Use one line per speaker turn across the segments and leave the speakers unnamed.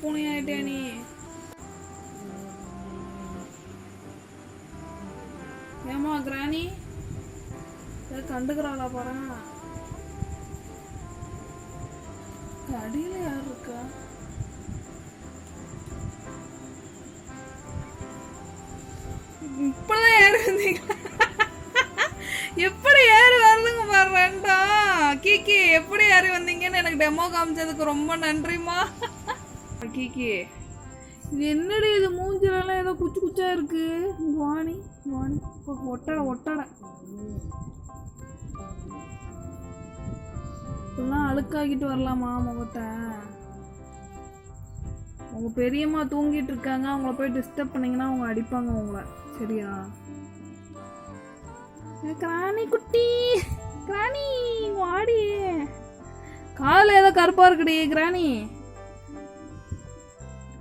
பூனை ஆயிட்டே நீ ஏமா கிராணி ஏதோ கண்டுக்கிறாளா பாரு அடியில யார் இருக்கா இப்பதான் ஏறி வந்தீங்க எப்படி ஏறி வருதுங்க பாரு ரெண்டும் கீக்கி எப்படி ஏறி வந்தீங்கன்னு எனக்கு டெமோ காமிச்சதுக்கு ரொம்ப நன்றிம்மா கீக்கி. இது என்னடி இது மூஞ்சிலலாம் ஏதோ குச்சி குச்சா இருக்கு? வாணி வாணி. ஒட்டடை ஒட்டடை. இப்பெல்லாம் அழுக்காக்கிட்டு வரலாமா முகத்தை? உங்க பெரியம்மா தூங்கிட்டு இருக்காங்க. அவங்கள போய் டிஸ்டர்ப் பண்ணீங்கன்னா அவங்க அடிப்பாங்க உங்களை. சரியா? ஏ, கிராணி குட்டி. கிராணி வாடி. காலில் ஏதோ கருப்பா இருக்குடி கிராணி.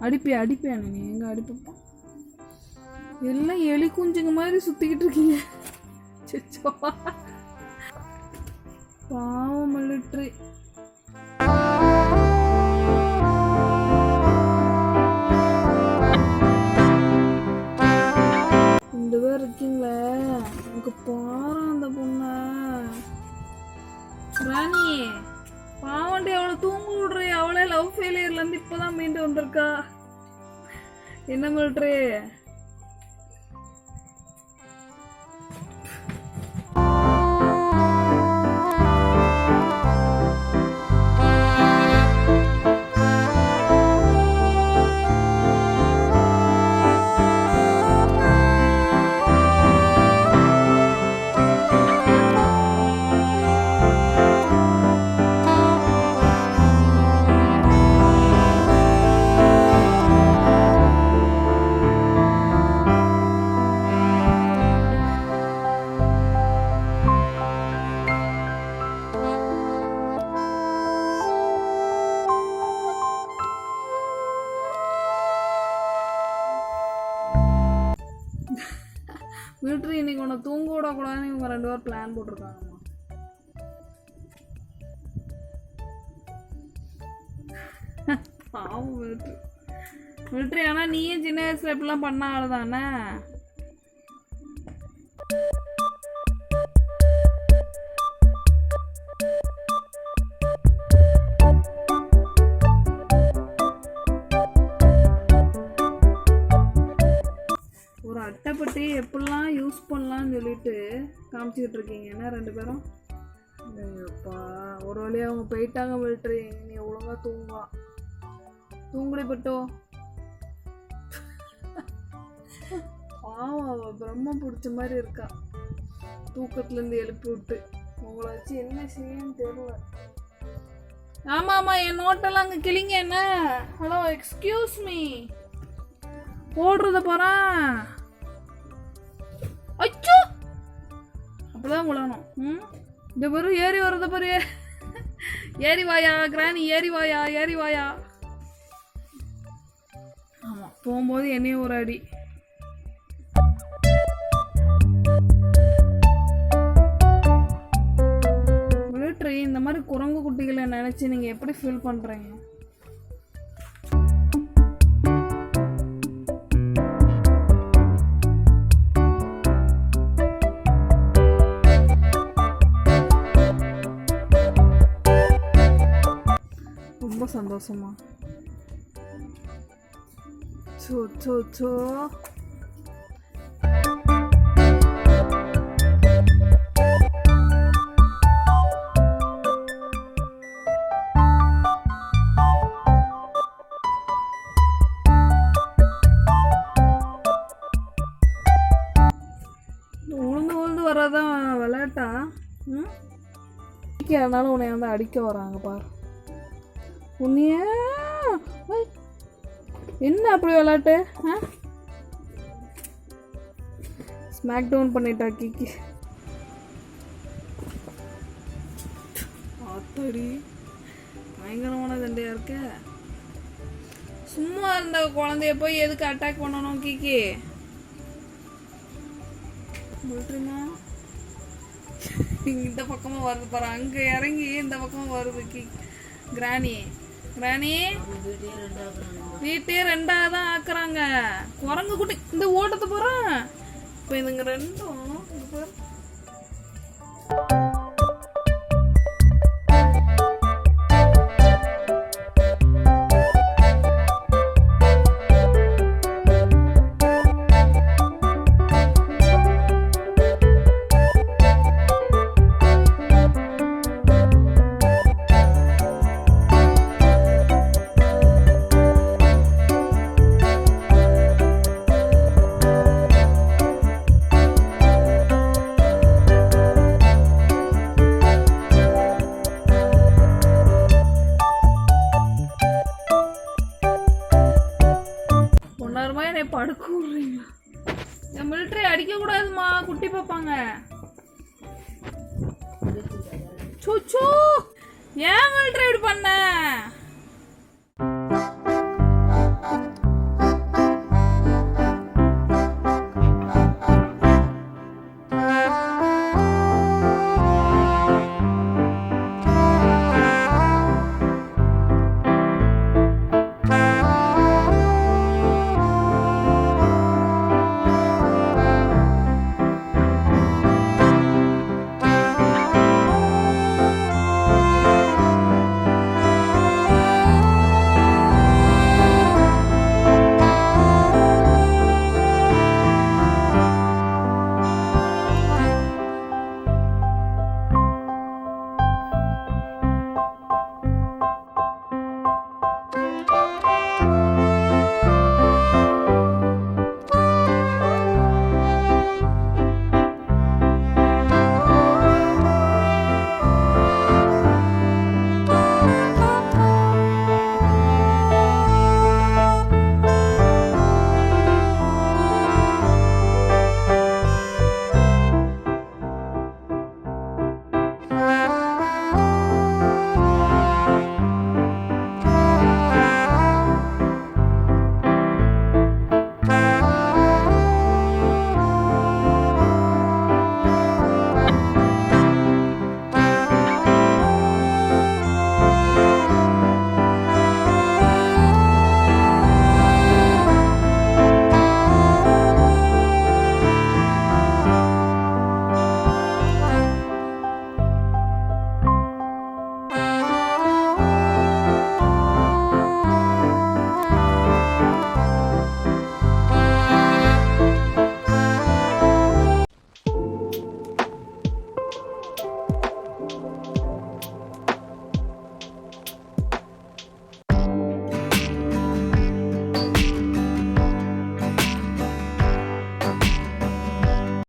அடிப்பியா அடிப்பியா நீ எங்க அடிப்பப்பா எல்லாம் எலி குஞ்சுங்க மாதிரி சுத்திக்கிட்டு இருக்கீங்க. பாவம் மிலிட்ரி ரெண்டு பேர் இருக்கீங்களே. எனக்கு பாரு அந்த பொண்ண. ராணி பாவண்டி அவளை தூங்க விடுறே. அவளே லவ் ஃபெயிலியர்லேருந்து இருந்து இப்பதான் மீண்டு வந்திருக்கா. என்ன மிலிட்ரி விடக்கூடாதுன்னு இவங்க பிளான் போட்டிருக்காங்கம்மா. பாவம் மிலிட்ரி மிலிட்ரி ஆனால் நீயும் சின்ன வயசில் இப்படிலாம் பண்ண ஆள் தானே? ஒரு அட்டைப்பட்டி எப்படிலாம் யூஸ் பண்ணலாம்னு சொல்லிட்டு காமிச்சிக்கிட்டு இருக்கீங்க என்ன ரெண்டு பேரும்? அப்பா ஒரு வழியாக அவங்க போயிட்டாங்க மிலிட்ரி நீ ஒழுங்காக தூங்குவா. தூங்குடி பட்டோ பாவம் அவள் பிரம்ம பிடிச்ச மாதிரி இருக்கா. தூக்கத்துலேருந்து எழுப்பி விட்டு. உங்களை வச்சு என்ன செய்யன்னு தெரியல. ஆமாம் ஆமாம் என் நோட்டெல்லாம் அங்கே கிளிங்க என்ன? ஹலோ எக்ஸ்கியூஸ் மீ போடுறத போகிறான் அப்படிதான் உழணும். ம்? இந்த பாரு ஏறி வர்றத பாரு. ஏறி வாயா கிராணி ஏறி வாயா ஏறி வாயா. ஆமா போகும்போது என்னையும் ஒரு அடி. இந்த மாதிரி குரங்கு குட்டிகளை நினைச்சு நீங்க எப்படி ஃபீல் பண்றீங்க? ரொம்ப சந்தோஷமா சோ சோ சோ உளுந்து உளுந்து வர்றதான் விளையாட்டா? ம்? அதனால உன்னை வந்து அடிக்க வராங்க பாரு. உன்னைய என்ன அப்படி விளாட்டு ஆ? ஸ்மாக் டவுன் பண்ணிட்டா கிக்கி. ஆத்தாடி பயங்கரமான தண்டையா இருக்க. சும்மா இருந்த குழந்தைய போய் எதுக்கு அட்டாக் பண்ணணும் கிக்கி? விட்டுருங்க இந்த பக்கமாக வருது பாரு அங்க இறங்கி இந்த பக்கமாக வருது கி கிராணி. ராணி வீட்டையே ரெண்டா தான் ஆக்குறாங்க. குரங்கு குட்டி இந்த ஓட்டத்தை போறோம். இப்போ இதுங்க ரெண்டும் இங்க என்னை படுக்க விடுறீங்களா என் மிலிட்ரி அடிக்க கூடாதுமா குட்டி பார்ப்பாங்க சுச்சு ஏன் மிலிட்ரி இப்படி பண்ண?